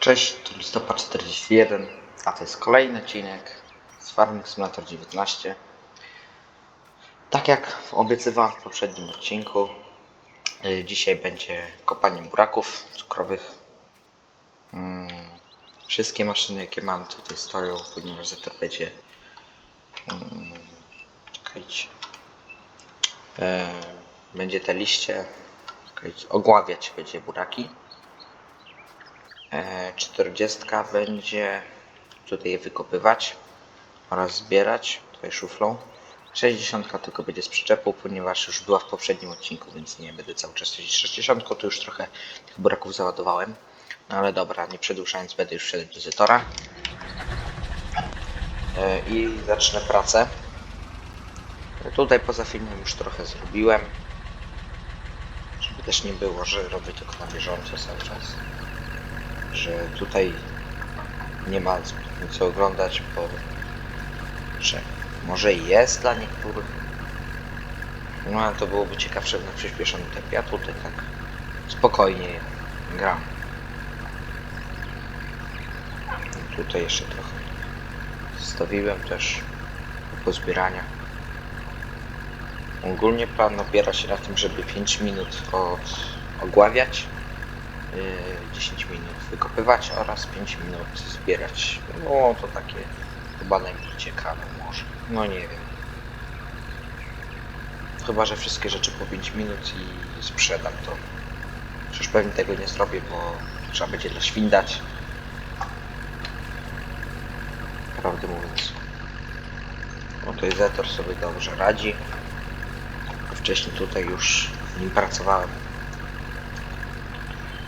Cześć, tu listopad 41, a to jest kolejny odcinek z Farming Simulator 19. Tak jak obiecywałem w poprzednim odcinku, y, dzisiaj będzie kopanie buraków cukrowych. Mm, Wszystkie maszyny jakie mam tutaj stoją, ponieważ za to będzie... mm, Czekajcie. E, Będzie te liście, ogławiać będzie buraki. 40 będzie tutaj je wykopywać oraz zbierać tutaj szuflą. 60 tylko będzie z przyczepą, ponieważ już była w poprzednim odcinku, więc nie będę cały czas jeździć 60, to już trochę tych buraków załadowałem. No ale dobra, nie przedłużając, będę już szedł do Zetora. E, I zacznę pracę. Tutaj poza filmem już trochę zrobiłem. Żeby też nie było, że robię tylko na bieżąco cały czas że tutaj nie ma zbytnio oglądać, bo że może jest dla niektórych. No ale to byłoby ciekawsze na przyspieszonym tempie, a tutaj tak spokojnie gram. I tutaj jeszcze trochę zostawiłem też do pozbierania. Ogólnie plan opiera się na tym, żeby 5 minut od ogławiać 10 minut wykopywać oraz 5 minut zbierać. No to takie chyba najmniej ciekawe może. No nie wiem. Chyba, że wszystkie rzeczy po 5 minut i sprzedam to. Przecież pewnie tego nie zrobię, bo trzeba będzie dla świn dać. Prawdę mówiąc. No to Zetor sobie dobrze radzi. Wcześniej tutaj już nim pracowałem.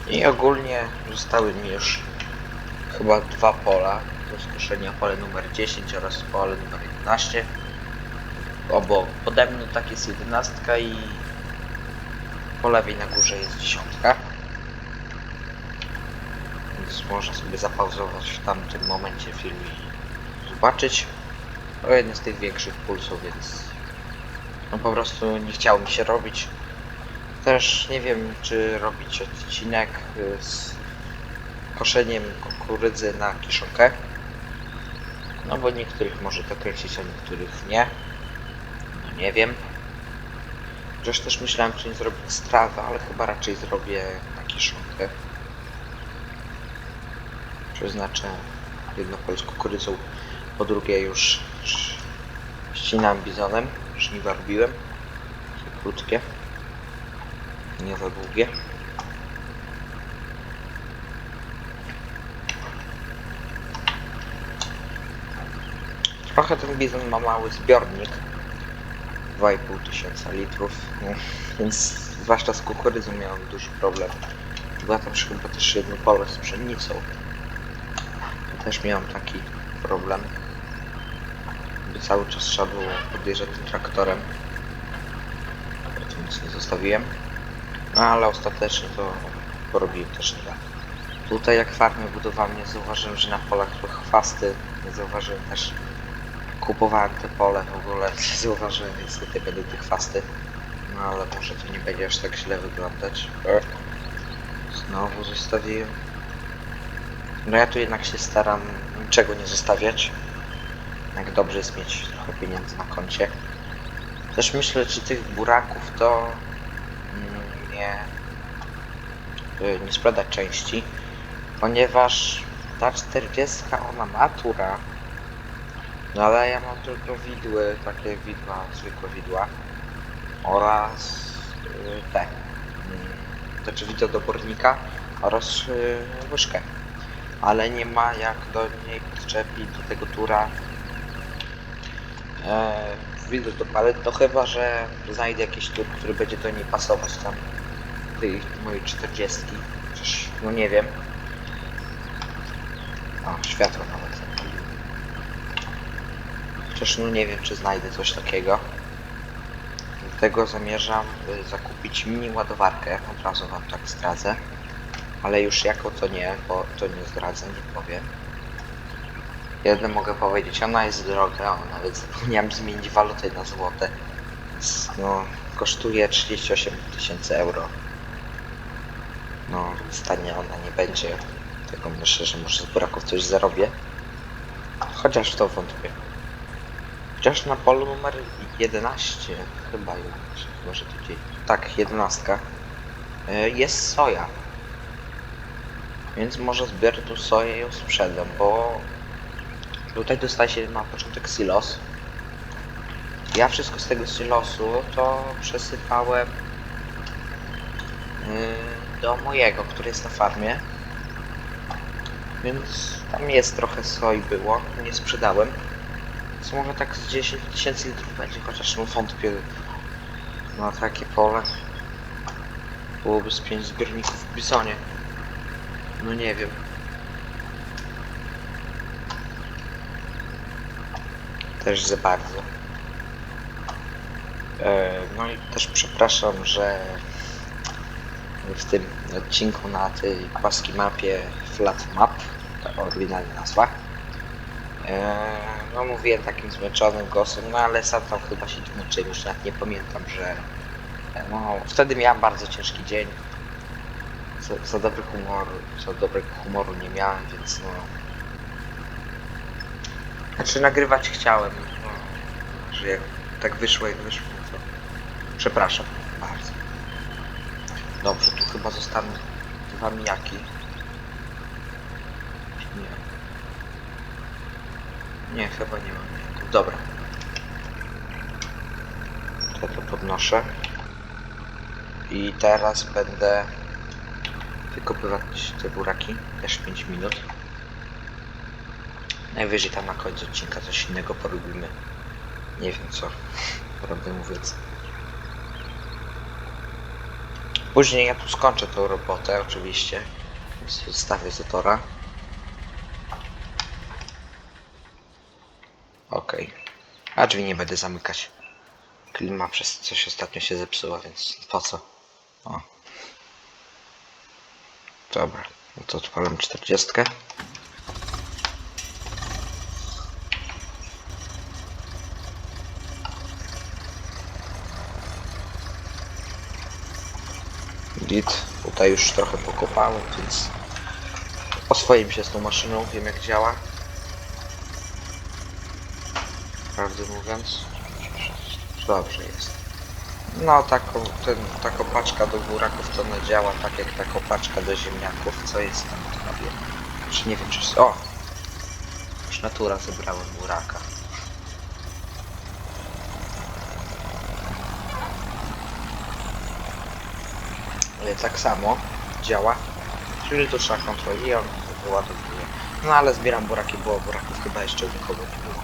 I ogólnie zostały mi już chyba dwa pola do skoszenia. Pole numer 10 oraz pole numer 11. Obok pode mną tak jest 11 i po lewej na górze jest dziesiątka. Więc można sobie zapauzować w tamtym momencie film i zobaczyć. To jeden z tych większych pulsów, więc no po prostu nie chciało mi się robić. Też nie wiem, czy robić odcinek y, z koszeniem kukurydzy na kiszonkę. No bo niektórych może to kręcić, a niektórych nie. No nie wiem. Chociaż też myślałem, czy nie zrobić strawę, ale chyba raczej zrobię na kiszonkę. Przeznaczę jedno pole z kukurydzą, po drugie już ścinam bizonem, żniwa robiłem. Krótkie nie za długie. Trochę ten bizon ma mały zbiornik. 2,5 tysiąca litrów, więc zwłaszcza z kukurydzą miałem duży problem. Była tam chyba też jedno pole z pszenicą. To też miałem taki problem. By cały czas trzeba było podjeżdżać tym traktorem. Nic nie zostawiłem. No ale ostatecznie to porobiłem też nie tak. Tutaj jak farmę budowałem nie zauważyłem, że na polach były chwasty. Nie zauważyłem też kupowałem te pole w ogóle. Nie zauważyłem niestety będą te chwasty. No ale może to nie będzie aż tak źle wyglądać. E, Znowu zostawiłem. No ja tu jednak się staram niczego nie zostawiać. Jak dobrze jest mieć trochę pieniędzy na koncie. Też myślę, czy tych buraków to nie, nie sprzedać części, ponieważ ta 40 ona natura, no ale ja mam tylko widły, takie widła, zwykłe widła oraz y, te, mm, znaczy wideodobornika oraz y, łyżkę, ale nie ma jak do niej podczepić do tego tura. E, widok do palet, to chyba, że znajdę jakiś tur, który będzie do niej pasować tam tej mojej 40. Chociaż no nie wiem. O, światło nawet. Chociaż no nie wiem, czy znajdę coś takiego. Dlatego zamierzam y, zakupić mini ładowarkę, od razu wam tak zdradzę. Ale już jako to nie, bo to nie zdradzę, nie powiem. Jedno mogę powiedzieć, ona jest droga, nawet zapomniałem zmienić walutę na złote. No, kosztuje 38 tysięcy euro. Tania ona nie będzie. Dlatego myślę, że może z buraków coś zarobię. Chociaż w to wątpię. Chociaż na polu numer 11, chyba już, może to gdzieś. Tak, 11. y, Jest soja. Więc może zbiorę tu soję i ją sprzedam, bo tutaj dostaje się na początek silos. Ja wszystko z tego silosu to przesypałem y, do mojego, który jest na farmie. Więc tam jest trochę soi było, nie sprzedałem. Więc może tak z 10 tysięcy litrów będzie, chociaż no wątpię na takie pole. Byłoby z 5 zbiorników w bisonie. No nie wiem. Też za bardzo. E, No i też przepraszam, że w tym odcinku na tej płaskiej mapie Flat Map, oryginalna nazwa, e, no mówiłem takim zmęczonym głosem, no ale sam tam chyba się tłumaczyłem, już nawet nie pamiętam, że e, no, wtedy miałem bardzo ciężki dzień, za, za dobry humor, za dobrego humoru nie miałem, więc no... Znaczy nagrywać chciałem, no, że jak tak wyszło jak wyszło, to przepraszam bardzo. Dobrze, tu chyba zostaną dwa mijaki. Nie. Nie, chyba nie mam. Dobra. To to podnoszę. I teraz będę wykopywać te buraki. Też 5 minut. Najwyżej tam na końcu odcinka coś innego porobimy. Nie wiem co. Prawdę mówiąc. Później ja tu skończę tą robotę oczywiście. Zostawię Zatora. Okej. A drzwi nie będę zamykać. Klima przez coś ostatnio się zepsuła, więc po co? O. Dobra, no to odpalam 40. Git. Tutaj już trochę pokopałem, więc oswoim się z tą maszyną, wiem jak działa. Prawdę mówiąc. Dobrze jest. No taką, ten, taką paczka do buraków to ona działa tak jak taką paczka do ziemniaków. Co jest tam prawie? Czy nie wiem czy... O! Już natura zebrałem buraka. Tak samo działa. Czyli to trzeba kontroli i on wyładowuje. No ale zbieram buraki, bo buraków chyba jeszcze nikogo nie było.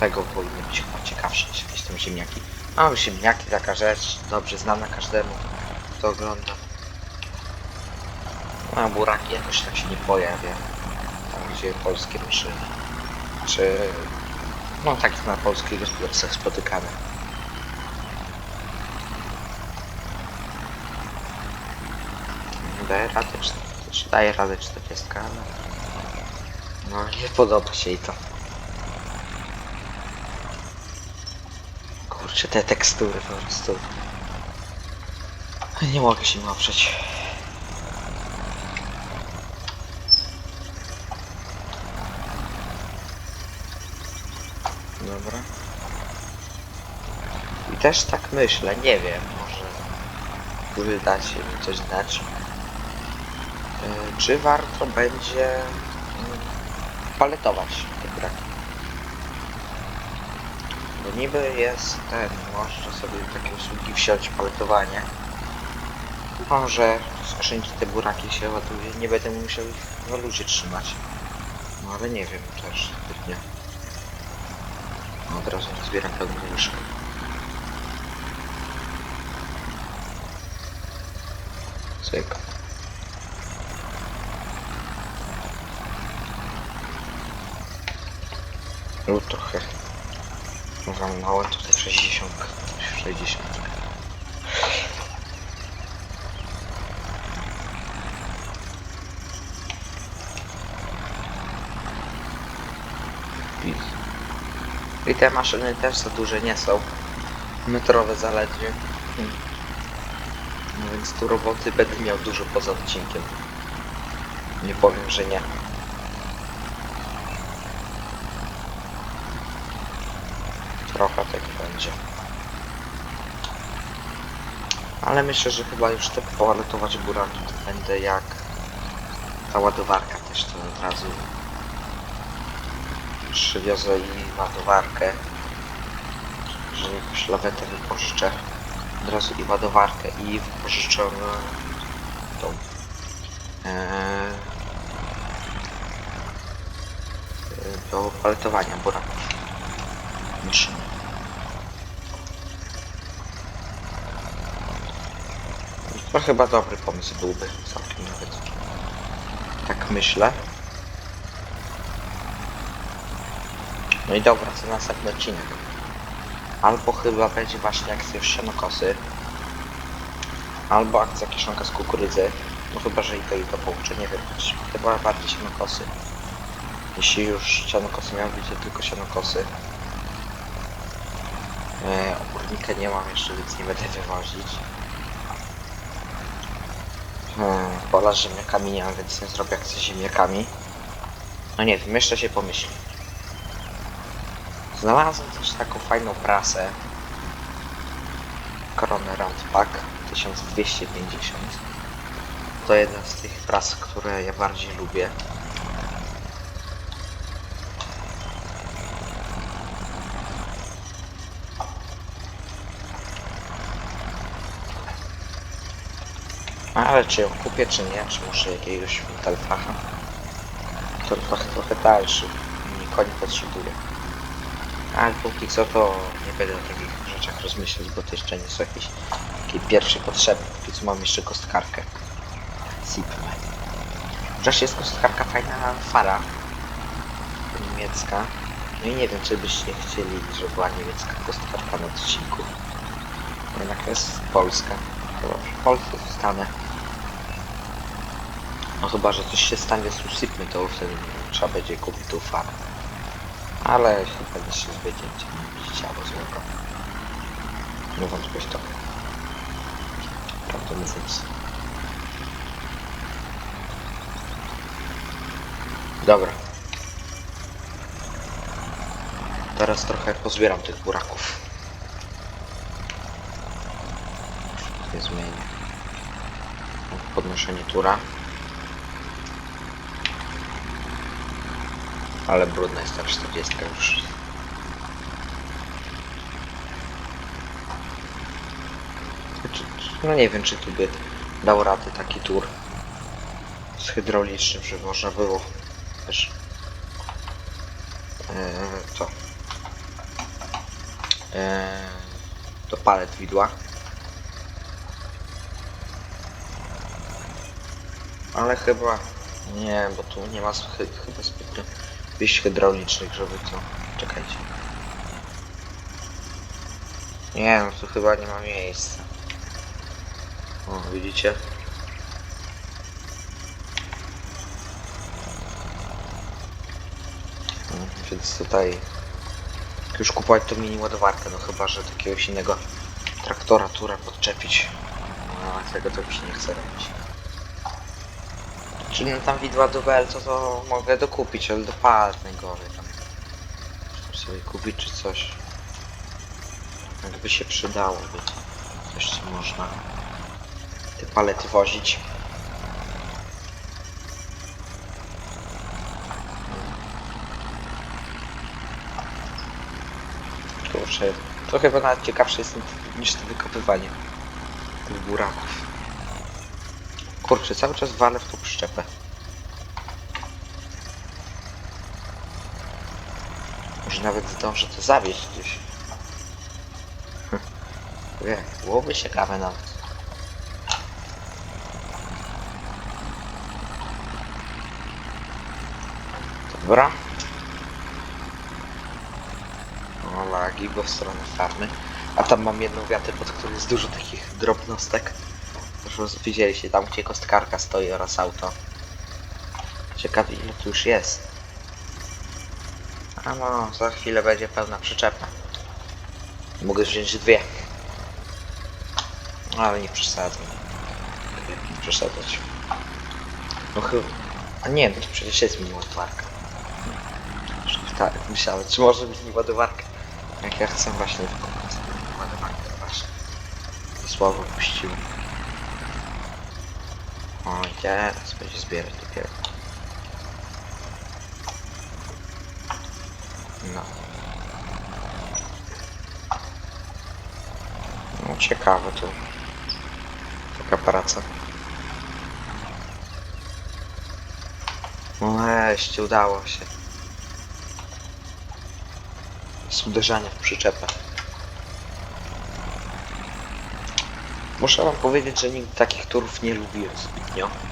Tego powinny być chyba ciekawsze niż jakieś tam ziemniaki. A ziemniaki, taka rzecz, dobrze znana każdemu, kto ogląda. A buraki jakoś tak się nie pojawia. Tam gdzie polskie maszyny. Czy... No tak na polskich gospodarstwach spotykane. Daje radę, czy, daje radę 40, ale... No nie podoba się jej to. Kurczę, te tekstury po prostu. Nie mogę się im oprzeć. Dobra. I też tak myślę, nie wiem, może wyda się mi coś znać. Czy warto będzie mm, paletować te braki? Bo niby jest ten, można sobie takie usługi wsiąść paletowanie. Może w skrzynce te buraki się ładuje, nie będę musiał ich na luzie trzymać. No ale nie wiem też zbytnio. No, od razu zbieram pełną łyżkę. Cyk. No trochę. Walnąłem tutaj 60. 60. I, I te maszyny też za duże nie są. Metrowe zaledwie. Hmm. No więc tu roboty będę miał dużo poza odcinkiem. Nie powiem, że nie. Trochę tego będzie. Ale myślę, że chyba już tak powalutować buraki to będę jak ta ładowarka też to od razu przywiozę i ładowarkę że jakąś lawetę wypożyczę od razu i ładowarkę i wypożyczę e, tą e, e, do paletowania buraków maszyny. To chyba dobry pomysł byłby całkiem nawet. Tak myślę. No i dobra, co następny odcinek. Albo chyba będzie właśnie akcja sianokosy. Albo akcja kieszonka z kukurydzy. No chyba, że i to i to połączę, nie wiem. Chyba bardziej sianokosy. Jeśli już sianokosy miały być, to tylko sianokosy. E, obornika nie mam jeszcze, więc nie będę wywozić. Hmm, pola z ziemniakami nie mam, więc nie zrobię akcji z ziemniakami. No nie wiem, jeszcze się pomyśli. Znalazłem też taką fajną prasę. Corona Round Pack 1250. To jedna z tych pras, które ja bardziej lubię. Ale czy ją kupię, czy nie? Czy muszę jakiegoś metalfacha? Metalfach trochę dalszy. Nikogo nie potrzebuję. Ale póki co to nie będę o takich rzeczach rozmyślać, bo to jeszcze nie są jakieś takie pierwsze potrzeby. Póki co mam jeszcze kostkarkę. Sipmy. Chociaż jest kostkarka fajna fara. Niemiecka. No i nie wiem, czy byście chcieli, żeby była niemiecka kostkarka na odcinku. Jednak jest polska. Dobrze, Polsce zostanę. No chyba, że coś się stanie z usypmy, to wtedy trzeba będzie kupić tą. Ale chyba nie się zwiedziecie, nie widzicie albo złego. Nie wątpię w to. Prawdę mówiąc. Dobra. Teraz trochę pozbieram tych buraków. Nie zmienię. Podnoszenie tura. Ale brudna jest ta 40 już. No nie wiem, czy tu by dał radę taki tur z hydraulicznym, żeby można było też e, co e, do palet widła ale chyba nie, bo tu nie ma chy, chyba zbytnio wyjść hydraulicznych, żeby to czekajcie nie no tu chyba nie ma miejsca o widzicie Mm, Więc tutaj już kupować to mini ładowarkę, no chyba, że jakiegoś innego traktora, tura podczepić. No, tego to mi się nie chce robić. Czyli no tam widła do WL to, mogę dokupić, ale do najgorzej tam. Muszę sobie kupić czy coś. Jakby się przydałoby. Coś co można te palety wozić. Kurczę, to chyba nawet ciekawsze jest niż to wykopywanie tych buraków. Kurczę, cały czas walę w tą przyczepę. Może nawet zdążę to zawieźć gdzieś. Wie, byłoby ciekawe nawet. Dobra. O, lagi, bo w stronę farmy. A tam mam jedną wiatę, pod którą jest dużo takich drobnostek. Proszę, widzieliście, tam gdzie kostkarka stoi oraz auto. Ciekawe ile tu już jest. A no, za chwilę będzie pełna przyczepa. Mogę wziąć dwie. Ale nie przesadzę. Nie przesadzać. No chyba... A nie, no to przecież jest mi ładowarka. Tak, myślałem, czy może być mi ładowarka? Jak ja chcę właśnie wykonać ładowarkę, właśnie. To słowo puściłem. Teraz będzie zbierać dopiero. No. No ciekawe tu. Taka praca. No udało się. Z uderzania w przyczepę. Muszę wam powiedzieć, że nigdy takich turów nie lubiłem zbytnio.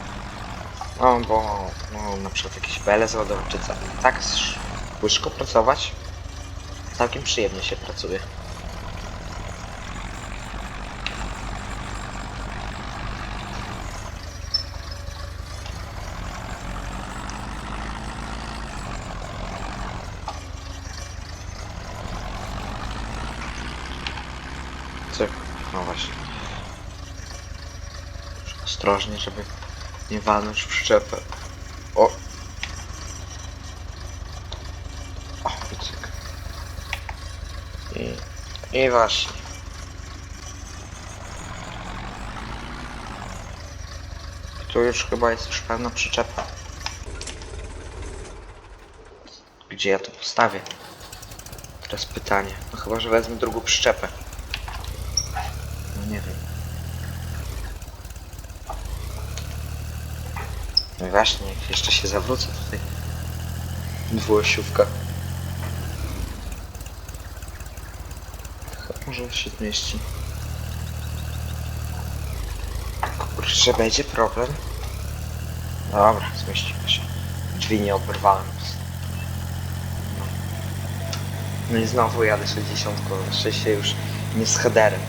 No bo no, na przykład jakieś bele załadować co. Tak łyżką pracować całkiem przyjemnie się pracuje. No właśnie. Ostrożnie, żeby nie walnąć w przyczepę. O! O, cyk. I, I właśnie. Tu już chyba jest już pełna przyczepa. Gdzie ja to postawię? Teraz pytanie. No chyba, że wezmę drugą przyczepę. No nie wiem. No i właśnie, jeszcze się zawrócę tutaj. Chyba Może się zmieści. Kurczę, będzie problem. Dobra, zmieściło się. Drzwi nie oberwałem. No. No i znowu jadę 60, szczęście już nie z headerem.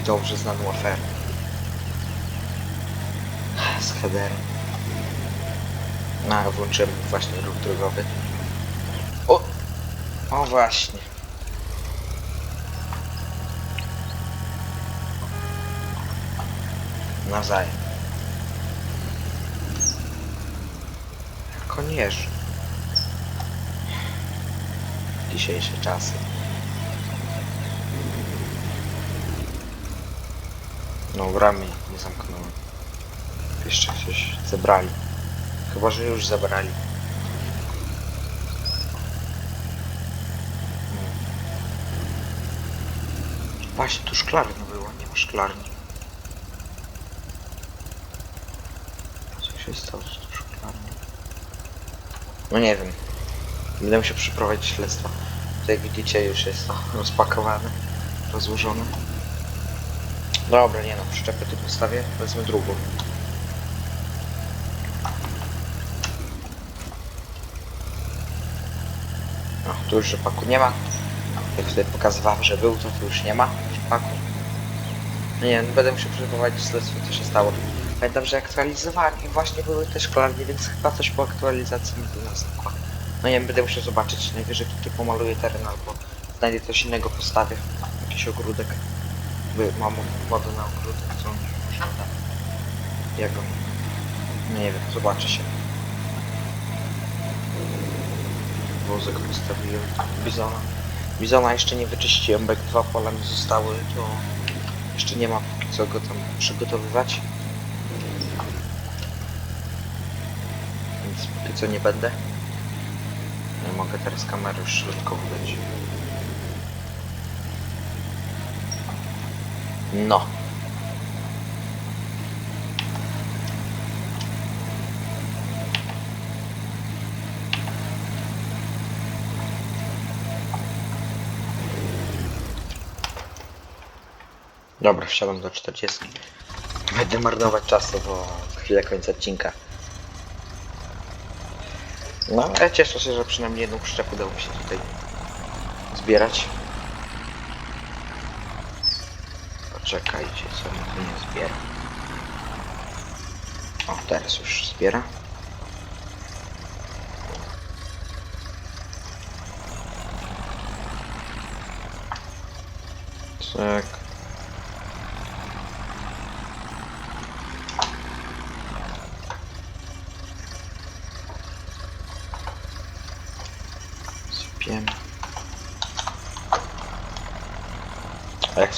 I dobrze znaną aferę. Headerem. No, włączyłem właśnie ruch drogowy. O! O właśnie. Nawzajem. Koniecznie. Dzisiejsze czasy. No, bramy nie zamknąłem. Jeszcze coś zebrali. Chyba, że już zabrali. Hmm. Właśnie, tu szklarnia była, nie ma szklarni. Co się stało z tą szklarnią? No nie wiem. Będę musiał przeprowadzić śledztwo. Tutaj widzicie już jest to rozpakowane, rozłożone. Dobra, nie no, przyczepę tu postawię, wezmę drugą. No, tu już rzepaku nie ma. Jak tutaj pokazywałem, że był, to tu już nie ma rzepaku. No nie, no będę musiał przeprowadzić śledztwo, co się stało. Pamiętam, że aktualizowali i właśnie były też szklarnie, więc chyba coś po aktualizacji mi tu nastąpiło. No nie wiem, będę musiał zobaczyć, najwyżej tutaj pomaluję teren albo znajdę coś innego, postawię. Jakiś ogródek. By mam wodę na ogródek, co on. Jak on? Nie wiem, zobaczy się. Wózek postawiłem. Bizona. Bizona jeszcze nie wyczyściłem, bo jak dwa pola mi zostały, to jeszcze nie ma póki co go tam przygotowywać. Więc póki co nie będę. Nie mogę teraz kamery już środkowo dać. No. Dobra, wsiadam do 40. Będę marnować czasu, bo chwilę końca odcinka. No, ale cieszę się, że przynajmniej jedną przyczepę udało mi się tutaj zbierać. Poczekajcie, co mi tu nie zbiera. O, teraz już zbiera. Tak. Wiem.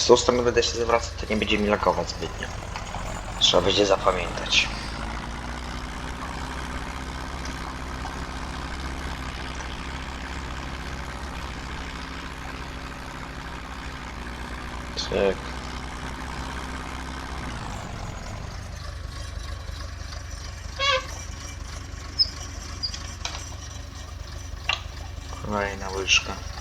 Tą stronę będę się zwracać, to nie będzie mi lagować zbytnio. Trzeba będzie zapamiętać. Cyk. Kolejna łyżka.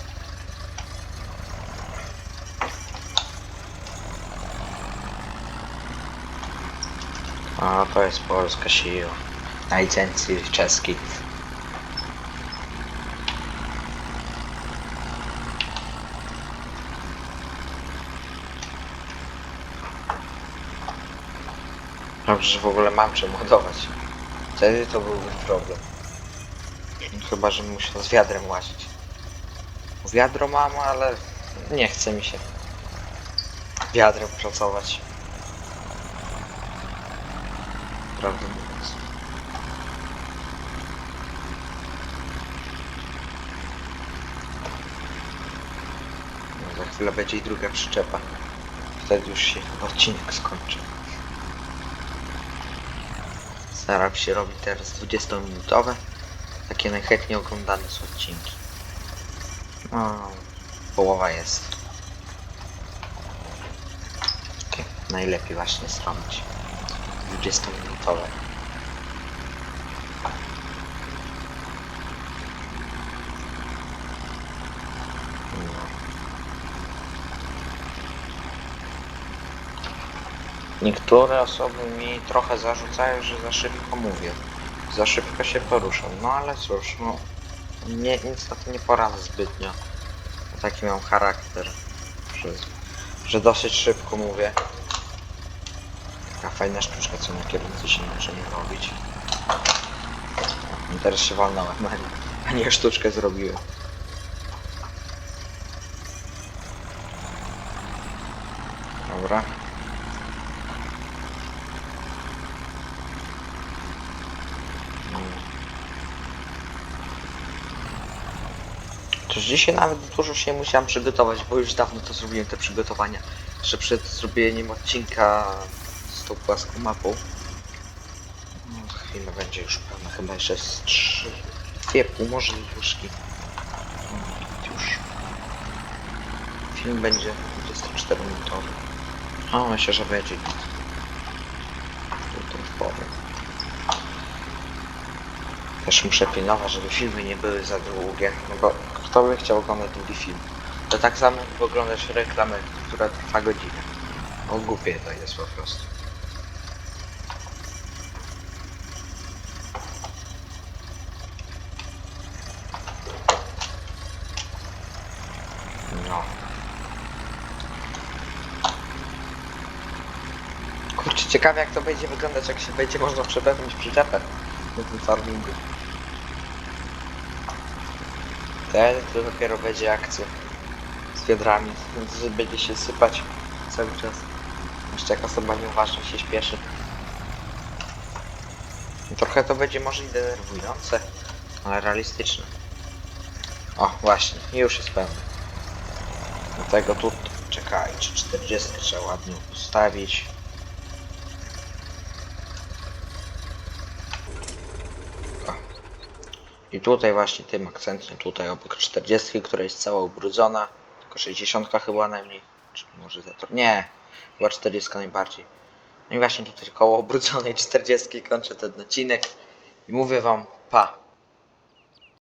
A to jest polska siła. Na licencji. Dobrze, że w ogóle mam czym. Wtedy to byłby problem. Chyba, że musiał z wiadrem łazić. Wiadro mam, ale nie chce mi się wiadrem pracować. Prawdę mówiąc. Za chwilę będzie i druga przyczepa. Wtedy już się odcinek skończy. Staram się robić teraz 20-minutowe. Takie najchętniej oglądane są odcinki. No, połowa jest. Takie Najlepiej właśnie zrobić 20-minutowe. No. Niektóre osoby mi trochę zarzucają, że za szybko mówię. Za szybko się poruszam. No ale cóż, no. Nie, niestety nie poradzę zbytnio. Taki mam charakter, że, że dosyć szybko mówię. Taka fajna sztuczka, co na kierownicy się możemy robić. I teraz się walnąłem, a nie sztuczkę zrobiłem. Dobra. Przecież dzisiaj nawet dużo się musiałem przygotować, bo już dawno to zrobiłem te przygotowania. Jeszcze przed zrobieniem odcinka z tą płaską mapą. No, chwilę będzie już pełna, chyba jeszcze z trzy, dwie pół, może łyżki. No, Już. Film będzie 24 minutowy. O, myślę, że będzie. Tutaj powiem. Też muszę pilnować, żeby filmy nie były za długie, no bo kto by chciał oglądać długi film? To tak samo jak oglądasz reklamę, która trwa godzinę. O głupie to jest po prostu. No. Kurczę, ciekawe jak to będzie wyglądać, jak się będzie można przepewnić przyczepę na tym farmingu. Wtedy to dopiero będzie akcja z wiadrami, więc będzie się sypać cały czas. Jeszcze jak osoba nieuważna się śpieszy. Trochę to będzie może i denerwujące, ale realistyczne. O, właśnie, już jest pełny. Dlatego tu czekajcie, 40 trzeba ładnie ustawić. O. I tutaj właśnie tym akcentem, tutaj obok 40, która jest cała ubrudzona, tylko 60 chyba najmniej, czy może za to, nie, chyba 40 najbardziej. No i właśnie tutaj koło obrudzonej 40 kończę ten odcinek i mówię wam pa.